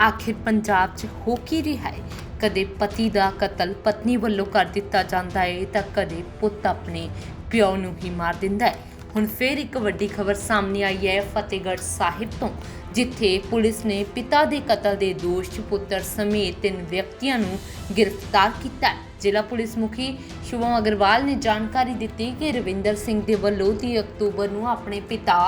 ਆਖਿਰ ਪੰਜਾਬ 'ਚ ਹੋ ਕੀ ਰਿਹਾ ਹੈ ਕਦੇ ਪਤੀ ਦਾ ਕਤਲ ਪਤਨੀ ਵੱਲੋਂ ਕਰ ਦਿੱਤਾ ਜਾਂਦਾ ਹੈ ਤਾਂ ਕਦੇ ਪੁੱਤ ਆਪਣੇ ਪਿਓ ਨੂੰ ਹੀ ਮਾਰ ਦਿੰਦਾ ਹੈ ਹੁਣ ਫੇਰ ਇੱਕ ਵੱਡੀ ਖਬਰ ਸਾਹਮਣੇ ਆਈ ਹੈ ਫਤਿਹਗੜ੍ਹ ਸਾਹਿਬ ਤੋਂ, ਜਿੱਥੇ ਪੁਲਿਸ ਨੇ ਪਿਤਾ ਦੇ ਕਤਲ ਦੇ ਦੋਸ਼ 'ਚ ਪੁੱਤਰ ਸਮੇਤ ਤਿੰਨ ਵਿਅਕਤੀਆਂ ਨੂੰ ਗ੍ਰਿਫਤਾਰ ਕੀਤਾ ਜ਼ਿਲ੍ਹਾ ਪੁਲਿਸ ਮੁਖੀ ਸ਼ੁਭਮ ਅਗਰਵਾਲ ਨੇ ਜਾਣਕਾਰੀ ਦਿੱਤੀ ਕਿ ਰਵਿੰਦਰ ਸਿੰਘ ਦੇ ਵੱਲੋਂ 30 ਅਕਤੂਬਰ ਨੂੰ ਆਪਣੇ ਪਿਤਾ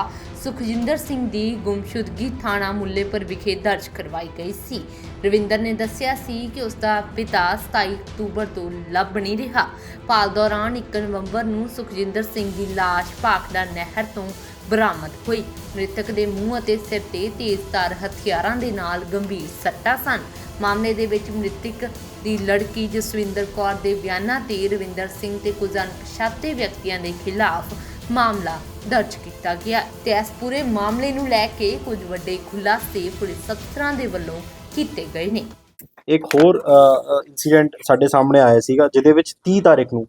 ਸੁਖਜਿੰਦਰ ਸਿੰਘ ਦੀ ਗੁੰਮਸ਼ੁਦਗੀ ਥਾਣਾ ਮੁੱਲੇਪੁਰ ਵਿਖੇ ਦਰਜ ਕਰਵਾਈ ਗਈ ਸੀ। ਰਵਿੰਦਰ ਨੇ ਦੱਸਿਆ ਸੀ ਕਿ ਉਸ ਦਾ ਪਿਤਾ 27 ਅਕਤੂਬਰ ਤੋਂ ਲੱਭ ਨਹੀਂ ਰਿਹਾ। ਭਾਲ ਦੌਰਾਨ 1 ਨਵੰਬਰ ਨੂੰ ਸੁਖਜਿੰਦਰ ਸਿੰਘ ਦੀ ਲਾਸ਼ ਭਾਖੜਾ ਨਹਿਰ ਤੋਂ ਬਰਾਮਦ ਹੋਈ। ਮ੍ਰਿਤਕ ਦੇ ਮੂੰਹ ਅਤੇ ਸਿਰ ਤੇ ਤੇਜ਼ਧਾਰ ਹਥਿਆਰਾਂ ਦੇ ਨਾਲ ਗੰਭੀਰ ਸੱਟਾਂ ਸਨ। ਮਾਮਲੇ ਦੇ ਵਿੱਚ ਮ੍ਰਿਤਕ ਦੀ ਲੜਕੀ ਜਸਵਿੰਦਰ ਕੌਰ ਦੇ ਬਿਆਨਾਂ ਤੇ ਰਵਿੰਦਰ ਸਿੰਘ ਤੇ ਕੁਝ ਅਣਪਛਾਤੇ ਵਿਅਕਤੀਆਂ ਦੇ ਖਿਲਾਫ ਮਾਮਲਾ ਦਰਜ ਕੀਤਾ ਗਿਆ ਤੇ ਇਸ ਪੂਰੇ ਮਾਮਲੇ ਨੂੰ ਲੈ ਕੇ ਕੁਝ ਵੱਡੇ ਖੁਲਾਸੇ ਪੁਲਿਸ ਅਫਸਰਾਂ ਦੇ ਵੱਲੋਂ ਕੀਤੇ ਗਏ ਨੇ। ਇੱਕ ਹੋਰ ਇਨਸੀਡੈਂਟ ਸਾਡੇ ਸਾਹਮਣੇ ਆਇਆ ਸੀਗਾ, ਜਿਹਦੇ ਵਿੱਚ 30 ਤਾਰੀਖ ਨੂੰ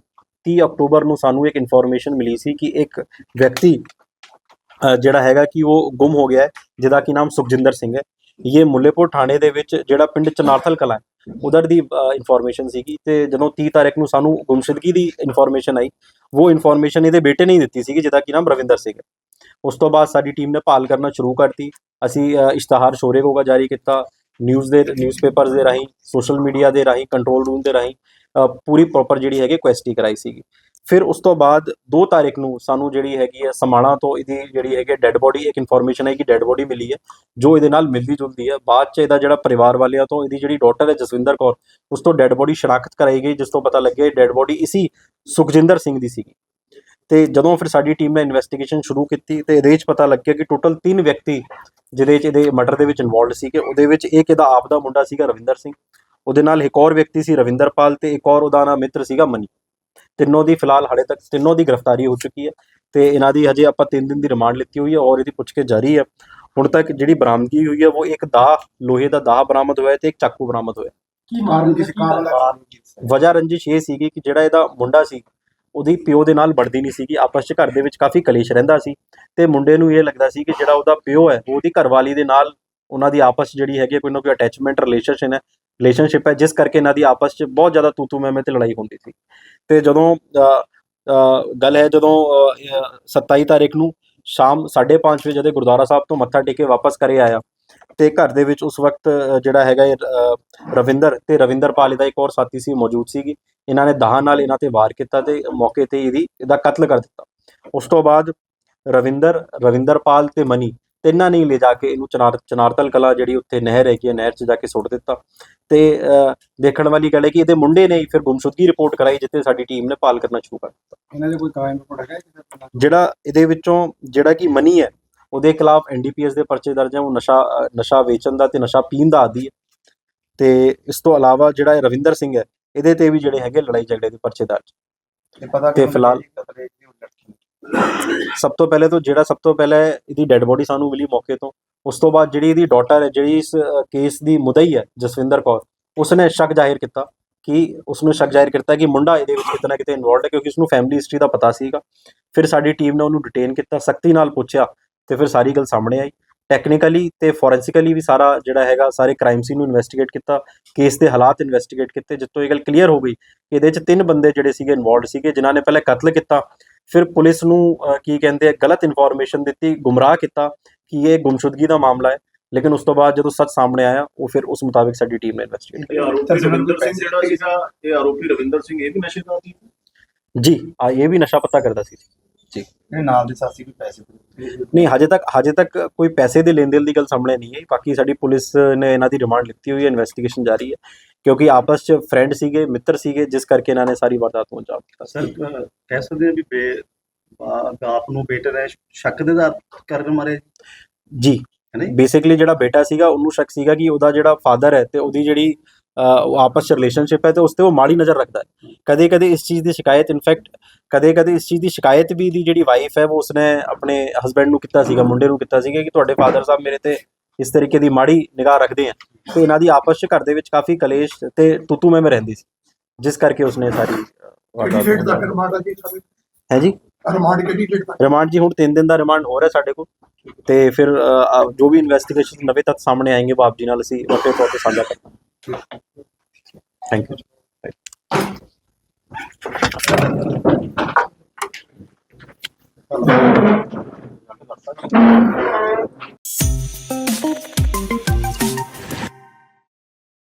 30 ਅਕਤੂਬਰ ਨੂੰ ਸਾਨੂੰ ਇੱਕ ਇਨਫੋਰਮੇਸ਼ਨ ਮਿਲੀ ਸੀ ਕਿ ਇੱਕ ਵਿਅਕਤੀ ਜਿਹੜਾ ਹੈਗਾ ਕਿ ਉਹ ਗੁੰਮ ਹੋ ਗਿਆ ਹੈ, ਜਿਹਦਾ ਕੀ ਨਾਮ ਸੁਖਜਿੰਦਰ ਸਿੰਘ ਹੈ। ਇਹ ਮੁੱਲੇਪੁਰ ਥਾਣੇ ਦੇ ਵਿੱਚ ਜਿਹੜਾ ਪਿੰਡ ਚਨਾਰਥਲ ਕਲਾ ਹੈ ਉਧਰ ਦੀ ਇਨਫੋਰਮੇਸ਼ਨ ਸੀਗੀ ਤੇ ਜਦੋਂ 30 ਤਾਰੀਖ ਨੂੰ ਸਾਨੂੰ ਗੁੰਮਸ਼ੁਦਗੀ ਦੀ ਇਨਫੋਰਮੇਸ਼ਨ ਆਈ, ਉਹ ਇਨਫੋਰਮੇਸ਼ਨ ਇਹਦੇ ਬੇਟੇ ਨੇ ਦਿੱਤੀ ਸੀਗੀ, ਜਿਹਦਾ ਕੀ ਨਾਮ ਰਵਿੰਦਰ ਸਿੰਘ ਹੈ। ਉਸ ਤੋਂ ਬਾਅਦ ਸਾਡੀ ਟੀਮ ਨੇ ਭਾਲ ਕਰਨਾ ਸ਼ੁਰੂ ਕਰਤੀ। ਅਸੀਂ ਇਸ਼ਤਿਹਾਰ ਸ਼ੋਰੇ ਕੋਗਾ ਜਾਰੀ ਕੀਤਾ ਨਿਊਜ਼ ਦੇ ਨਿਊਜ਼ਪੇਪਰਸ ਦੇ ਰਾਹੀਂ ਸੋਸ਼ਲ ਮੀਡੀਆ ਦੇ ਰਾਹੀਂ ਕੰਟਰੋਲ ਰੂਮ ਦੇ ਰਾਹੀਂ ਪੂਰੀ ਪ੍ਰੋਪਰ ਜਿਹੜੀ ਹੈਗੀ ਕੁਐਸਟੀ ਕਰਾਈ ਸੀਗੀ। ਫਿਰ ਉਸ ਤੋਂ ਬਾਅਦ 2 ਤਾਰੀਖ ਨੂੰ ਸਾਨੂੰ ਜਿਹੜੀ ਹੈਗੀ ਹੈ ਸਮਾਣਾ ਤੋਂ ਇਹਦੀ ਜਿਹੜੀ ਹੈਗੀ ਡੈੱਡ ਬੋਡੀ ਇੱਕ ਇਨਫੋਰਮੇਸ਼ਨ ਹੈ ਕਿ ਡੈੱਡ ਬੋਡੀ ਮਿਲੀ ਹੈ, ਜੋ ਇਹਦੇ ਨਾਲ ਮਿਲਦੀ ਜੁਲਦੀ ਹੈ। ਬਾਅਦ ਚ ਇਹਦਾ ਜਿਹੜਾ ਪਰਿਵਾਰ ਵਾਲਿਆਂ ਤੋਂ ਇਹਦੀ ਜਿਹੜੀ ਡਾਟਰ ਹੈ ਜਸਵਿੰਦਰ ਕੌਰ, ਉਸ ਤੋਂ ਡੈੱਡ ਬੋਡੀ ਸ਼ਨਾਖਤ ਕਰਾਈ ਗਈ, ਜਿਸ ਤੋਂ ਪਤਾ ਲੱਗਿਆ ਡੈੱਡ ਬੋਡੀ ਇਸੀ ਸੁਖਜਿੰਦਰ ਸਿੰਘ ਦੀ ਸੀਗੀ। ਤੇ ਜਦੋਂ ਫਿਰ ਸਾਡੀ ਟੀਮ ਨੇ ਇਨਵੈਸਟੀਗੇਸ਼ਨ ਸ਼ੁਰੂ ਕੀਤੀ ਤੇ ਇਹਦੇ ਵਿੱਚ ਪਤਾ ਲੱਗਿਆ ਕਿ ਟੋਟਲ 3 ਵਿਅਕਤੀ ਜਿਹਦੇ ਵਿੱਚ ਇਹਦੇ ਮਰਡਰ ਦੇ ਵਿੱਚ ਇਨਵੋਲਡ ਸੀਗੇ, ਉਹਦੇ ਵਿੱਚ ਇੱਕ ਇਹਦਾ ਆਪ ਦਾ ਮੁੰਡਾ ਸੀਗਾ ਰਵਿੰਦਰ ਸਿੰਘ, ਉਹਦੇ ਨਾਲ ਇੱਕ ਹੋਰ ਵਿਅਕਤੀ ਸੀ ਰਵਿੰਦਰਪਾਲ ਤੇ ਇੱਕ ਹੋਰ ਉਹਦਾ ਨਾਮ ਮਿੱਤਰ ਸੀਗਾ ਮਨੀ। ਤਿੰਨੋਂ ਦੀ ਫਿਲਹਾਲ ਹਾਲੇ ਤੱਕ ਤਿੰਨੋਂ ਦੀ ਗ੍ਰਿਫਤਾਰੀ ਹੋ ਚੁੱਕੀ ਹੈ ਤੇ ਇਹਨਾਂ ਦੀ ਹਜੇ ਆਪਾਂ 3 ਦਿਨ ਦੀ ਰਿਮਾਂਡ ਲਿੱਤੀ ਹੋਈ ਹੈ ਔਰ ਇਹਦੀ ਪੁੱਛਕੇ ਜਾਰੀ ਹੈ। ਹੁਣ ਤੱਕ ਜਿਹੜੀ ਬਰਾਮਦਗੀ ਹੋਈ ਹੈ ਉਹ ਇੱਕ ਦਾਹ ਲੋਹੇ ਦਾ ਦਾਹ ਬਰਾਮਦ ਹੋਇਆ ਤੇ ਇੱਕ ਚਾਕੂ ਬਰਾਮਦ ਹੋਇਆ। ਕੀ ਕਾਰਨ ਕਿਸ ਕਾਰਨ ਦਾ ਵਜ੍ਹਾ ਰੰਜਿਸ਼ ਇਹ ਸੀਗੀ ਕਿ ਜਿਹੜਾ ਇਹਦਾ ਮੁੰਡਾ ਸੀ ਉਹਦੀ ਪਿਓ ਦੇ ਨਾਲ ਬਣਦੀ ਨਹੀਂ ਸੀਗੀ ਆਪਸ 'ਚ ਘਰ ਦੇ ਵਿੱਚ ਕਾਫੀ ਕਲੇਸ਼ ਰਹਿੰਦਾ ਸੀ ਤੇ ਮੁੰਡੇ ਨੂੰ ਇਹ ਲੱਗਦਾ ਸੀ ਕਿ ਜਿਹੜਾ ਉਹਦਾ ਪਿਓ ਹੈ ਉਹ ਉਹਦੀ ਘਰਵਾਲੀ ਦੇ ਨਾਲ ਉਹਨਾਂ ਦੀ ਆਪਸ ਜਿਹੜੀ ਹੈਗੀ ਕੋਈ ਨਾ ਕੋਈ ਅਟੈਚਮੈਂਟ ਰਿਲੇਸ਼ਨਸ਼ਿਪ ਹੈ ਰਿਲੇਸ਼ਨਸ਼ਿਪ ਹੈ ਜਿਸ ਕਰਕੇ ਇਹਨਾਂ ਦੀ ਆਪਸ 'ਚ ਬਹੁਤ ਜ਼ਿਆਦਾ ਤੂਤੂ ਮੈਮੇ ਤੇ ਲੜਾਈ ਹੁੰਦੀ ਸੀ। ਤੇ ਜਦੋਂ ਗੱਲ ਹੈ ਜਦੋਂ ਅ, 27 ਤਾਰੀਖ ਨੂੰ ਸ਼ਾਮ 5:30 ਵਜੇ ਜਦੋਂ ਗੁਰਦੁਆਰਾ ਸਾਹਿਬ ਤੋਂ ਮੱਥਾ ਟੇਕ ਕੇ ਵਾਪਸ ਕਰੇ ਆਇਆ ਤੇ ਘਰ ਦੇ ਵਿੱਚ ਉਸ ਵਕਤ ਜਿਹੜਾ ਹੈਗਾ ਇਹ, ਅ, ਰਵਿੰਦਰ ਤੇ ਰਵਿੰਦਰਪਾਲ ਦਾ ਇੱਕ ਹੋਰ ਸਾਥੀ ਸੀ ਮੌਜੂਦ ਸੀਗੀ। ਇਹਨਾਂ ਨੇ ਦਾਹ ਨਾਲ ਇਹਨਾਂ ਤੇ ਵਾਰ ਕੀਤਾ ਤੇ ਮੌਕੇ ਤੇ ਇਹਦੀ ਇਹਦਾ ਕਤਲ ਕਰ ਦਿੱਤਾ। ਉਸ ਤੋਂ ਬਾਅਦ ਰਵਿੰਦਰ ਰਵਿੰਦਰਪਾਲ ਤੇ ਮਨੀ ਤਿੰਨਾਂ ਨੇ ਲੈ ਜਾ ਕੇ ਇਹਨੂੰ ਚਨਾਰ ਚਨਾਰਤਲ ਕਲਾ ਜਿਹੜੀ ਉੱਥੇ ਨਹਿਰ ਹੈਗੀ ਹੈ ਨਹਿਰ 'ਚ ਜਾ ਕੇ ਸੁੱਟ ਦਿੱਤਾ। ਤੇ ਦੇਖਣ ਵਾਲੀ ਗੱਲ ਹੈ ਕਿ ਇਹਦੇ ਮੁੰਡੇ ਨੇ ਫਿਰ ਗੁੰਮਸ਼ੁਦਗੀ ਰਿਪੋਰਟ ਕਰਾਈ ਜਿੱਥੇ ਸਾਡੀ ਟੀਮ ਨੇ ਭਾਲ ਕਰਨਾ ਸ਼ੁਰੂ ਕਰ ਦਿੱਤਾ। ਇਹਨਾਂ ਦੇ ਕੋਈ ਕ੍ਰਾਈਮ ਰਿਪੋਰਟ ਹੈਗਾ? ਜਿਹੜਾ ਇਹਦੇ ਵਿੱਚੋਂ ਜਿਹੜਾ ਕਿ ਮਨੀ ਹੈ ਉਹਦੇ ਖਿਲਾਫ ਐਨਡੀਪੀਐਸ ਦੇ ਪਰਚੇ ਦਰਜ ਹੈ ਉਹ ਨਸ਼ਾ ਨਸ਼ਾ ਵੇਚਣ ਦਾ ਤੇ ਨਸ਼ਾ ਪੀਣ ਦਾ ਆਦੀ ਹੈ। ਤੇ ਇਸ ਤੋਂ ਇਲਾਵਾ ਜਿਹੜਾ ਰਵਿੰਦਰ ਸਿੰਘ ਹੈ ਇਹਦੇ ਤੇ ਵੀ ਜਿਹੜੇ ਹੈਗੇ ਲੜਾਈ ਝਗੜੇ ਦੇ ਪਰਚੇ ਦਰਜ। ਤੇ ਤੇ ਫਿਲਹਾਲ- ਨਹੀਂ ਕਤਲ ਦੀ ਉਹ ਲੜਕੀ ਸਭ ਤੋਂ ਪਹਿਲੇ ਤੋਂ ਜਿਹੜਾ ਸਭ ਤੋਂ ਪਹਿਲਾਂ ਇਹਦੀ ਡੈੱਡ ਬੋਡੀ ਸਾਨੂੰ ਮਿਲੀ ਮੌਕੇ ਤੋਂ, ਉਸ ਤੋਂ ਬਾਅਦ ਜਿਹੜੀ ਇਹਦੀ ਡਾਟਰ ਹੈ, ਜਿਹੜੀ ਇਸ ਕੇਸ ਦੀ ਮੁਦਈ ਹੈ, ਜਸਵਿੰਦਰ ਕੌਰ, ਉਸਨੇ ਸ਼ੱਕ ਜ਼ਾਹਿਰ ਕੀਤਾ ਕਿ ਉਸਨੂੰ ਸ਼ੱਕ ਜ਼ਾਹਿਰ ਕੀਤਾ ਕਿ ਮੁੰਡਾ ਇਹਦੇ ਵਿੱਚ ਕਿਤੇ ਨਾ ਕਿਤੇ ਇਨਵੋਲਡ ਹੈ, ਕਿਉਂਕਿ ਉਸਨੂੰ ਫੈਮਿਲੀ ਹਿਸਟਰੀ ਦਾ ਪਤਾ ਸੀਗਾ। ਫਿਰ ਸਾਡੀ ਟੀਮ ਨੇ ਉਹਨੂੰ ਡਿਟੇਨ ਕੀਤਾ, ਸਖਤੀ ਨਾਲ ਪੁੱਛਿਆ ਤੇ ਫਿਰ ਸਾਰੀ ਗੱਲ ਸਾਹਮਣੇ ਆਈ। ਟੈਕਨੀਕਲੀ ਤੇ ਫੋਰੈਂਸਿਕਲੀ ਵੀ ਸਾਰਾ ਜਿਹੜਾ ਹੈਗਾ, ਸਾਰੇ ਕ੍ਰਾਈਮ ਸੀਨ ਨੂੰ ਇਨਵੈਸਟੀਗੇਟ ਕੀਤਾ ਕੇਸ ਦੇ ਹਾਲਾਤ ਇਨਵੈਸਟੀਗੇਟ ਕੀਤੇ ਜਿੱਤੋਂ ਇਹ ਗੱਲ ਕਲੀਅਰ ਹੋ ਗਈ ਕਿ ਇਹਦੇ ਵਿੱਚ ਤਿੰਨ ਬੰਦੇ ਜਿਹੜੇ ਸੀਗੇ ਇਨਵੋਲਡ ਸੀਗੇ, ਜਿਨ੍ਹਾਂ ਨੇ ਪਹਿਲਾਂ ਕਤਲ ਕੀਤਾ ਫਿਰ ਪੁਲਿਸ ਨੂੰ ਕੀ ਕਹਿੰਦੇ ਆ ਗਲਤ ਇਨਫੋਰਮੇਸ਼ਨ ਦਿੱਤੀ ਗੁੰਮਰਾਹ ਕੀਤਾ ਕਿ ਇਹ ਗੁੰਮਸ਼ੁਦਗੀ ਦਾ ਮਾਮਲਾ ਹੈ। ਲੇਕਿਨ ਉਸ ਤੋਂ ਬਾਅਦ ਜਦੋਂ ਸੱਚ ਸਾਹਮਣੇ ਆਇਆ ਉਹ ਫਿਰ ਉਸ ਮੁਤਾਬਿਕ ਸਾਡੀ ਟੀਮ ਨੇ ਇਨਵੈਸਟੀਗੇਟ ਇਹ ਆਰੋਪੀ ਰਵਿੰਦਰ ਸਿੰਘ ਜਿਹੜਾ ਸੀਗਾ ਇਹ ਆਰੋਪੀ ਰਵਿੰਦਰ ਸਿੰਘ ਇਹ ਵੀ ਨਸ਼ੇ ਦਾ ਸੀ ਜੀ ਆ ਇਹ ਵੀ ਨਸ਼ਾ ਪਤਾ ਕਰਦਾ ਸੀ। ਇਹ ਨਾਲ ਦੇ ਸਾਥੀ ਕੋਈ ਪੈਸੇ। ਨਹੀਂ ਹਜੇ ਤੱਕ ਹਜੇ ਤੱਕ ਕੋਈ ਪੈਸੇ ਦੇ ਲੈਣ ਦੇਣ ਦੀ ਗੱਲ ਸਾਹਮਣੇ ਨਹੀਂ ਆਈ। ਬਾਕੀ ਸਾਡੀ ਪੁਲਿਸ ਨੇ ਇਹਨਾਂ ਦੀ ਰਿਮਾਂਡ ਲਿੱਤੀ ਹੋਈ ਹੈ ਇਨਵੈਸਟੀਗੇਸ਼ਨ ਜਾਰੀ ਹੈ। ਕਿਉਂਕਿ ਆਪਸ 'ਚ ਫਰੈਂਡ ਸੀਗੇ ਮਿੱਤਰ ਸੀਗੇ ਜਿਸ ਕਰਕੇ ਇਹਨਾਂ ਨੇ ਸਾਰੀ ਵਾਰਦਾਤ ਨੂੰ ਅੰਜਾਮ ਦਿੱਤਾ ਸਰ ਅਹ, ਕਹਿ ਸਕਦੇ ਆ ਵੀ ਬੇ ਬਾ- ਆਪ ਨੂੰ ਬੇਟੇ ਦਾ ਸ਼ੱਕ ਦੇ ਆਧਾਰ ਕਰਨ ਮਾਰੇ? ਜੀ। ਹੈ ਨੀ? ਬੇਸਿਕਲੀ ਜਿਹੜਾ ਬੇਟਾ ਸੀਗਾ ਉਹਨੂੰ ਸ਼ੱਕ ਸੀਗਾ ਕਿ ਉਹਦਾ ਜਿਹੜਾ ਫਾਦਰ ਹੈ ਤੇ ਉਹਦੀ ਜਿਹੜੀ ਅਹ, ਉਹ ਆਪਸ ਚ ਰਿਲੇਸ਼ਨਸ਼ਿਪ ਹੈ ਤੇ ਉਸ ਤੇ ਉਹ ਮਾੜੀ ਨਜ਼ਰ ਰੱਖਦਾ ਹੈ। ਕਦੇ ਕਦੇ ਇਸ ਚੀਜ਼ ਦੀ ਸ਼ਿਕਾਇਤ ਇਨਫੈਕਟ ਕਦੇ ਕਦੇ ਇਸ ਚੀਜ਼ ਦੀ ਸ਼ਿਕਾਇਤ ਵੀ ਦੀ ਜਿਹੜੀ ਵਾਈਫ ਹੈ ਉਹ ਉਸਨੇ ਆਪਣੇ ਹਸਬੰਡ ਨੂੰ ਕੀਤਾ ਸੀਗਾ ਮੁੰਡੇ ਨੂੰ ਕੀਤਾ ਸੀਗਾ ਕਿ ਤੁਹਾਡੇ ਫਾਦਰ ਸਾਹਿਬ ਮੇਰੇ ਤੇ ਇਸ ਤਰੀਕੇ ਦੀ ਮਾੜੀ ਨਿਗਾਹ ਰੱਖਦੇ ਆ ਤੇ ਇਹਨਾਂ ਦੀ ਆਪਸ ਵਿੱਚ ਘਰ ਦੇ ਵਿੱਚ ਕਾਫੀ ਕਲੇਸ਼ ਤੇ ਤੂਤੂ ਮੈਂ ਰਹਿੰਦੀ ਸੀ ਜਿਸ ਕਰਕੇ ਉਸਨੇ ਸਾਰੀ ਹੈ ਜੀ? ਰਿਮਾਂਡ ਕਿਹੜੀ ਡੇਟ ਰਿਮਾਂਡ ਜੀ ਹੁਣ 3 ਦਿਨ ਦਾ ਰਿਮਾਂਡ ਹੋ ਰਿਹਾ ਸਾਡੇ ਕੋਲ। ਤੇ ਫਿਰ ਜੋ ਵੀ ਇਨਵੈਸਟੀਗੇਸ਼ਨ ਨਵੇਂ ਤੱਥ ਸਾਹਮਣੇ ਆਏਗੇ ਬਾਪ ਜੀ ਨਾਲ ਅਸੀਂ ਵੱਡੇ ਤੌਰ ਤੇ ਸਾਂਝਾ ਕਰਾਂਗੇ। Thank you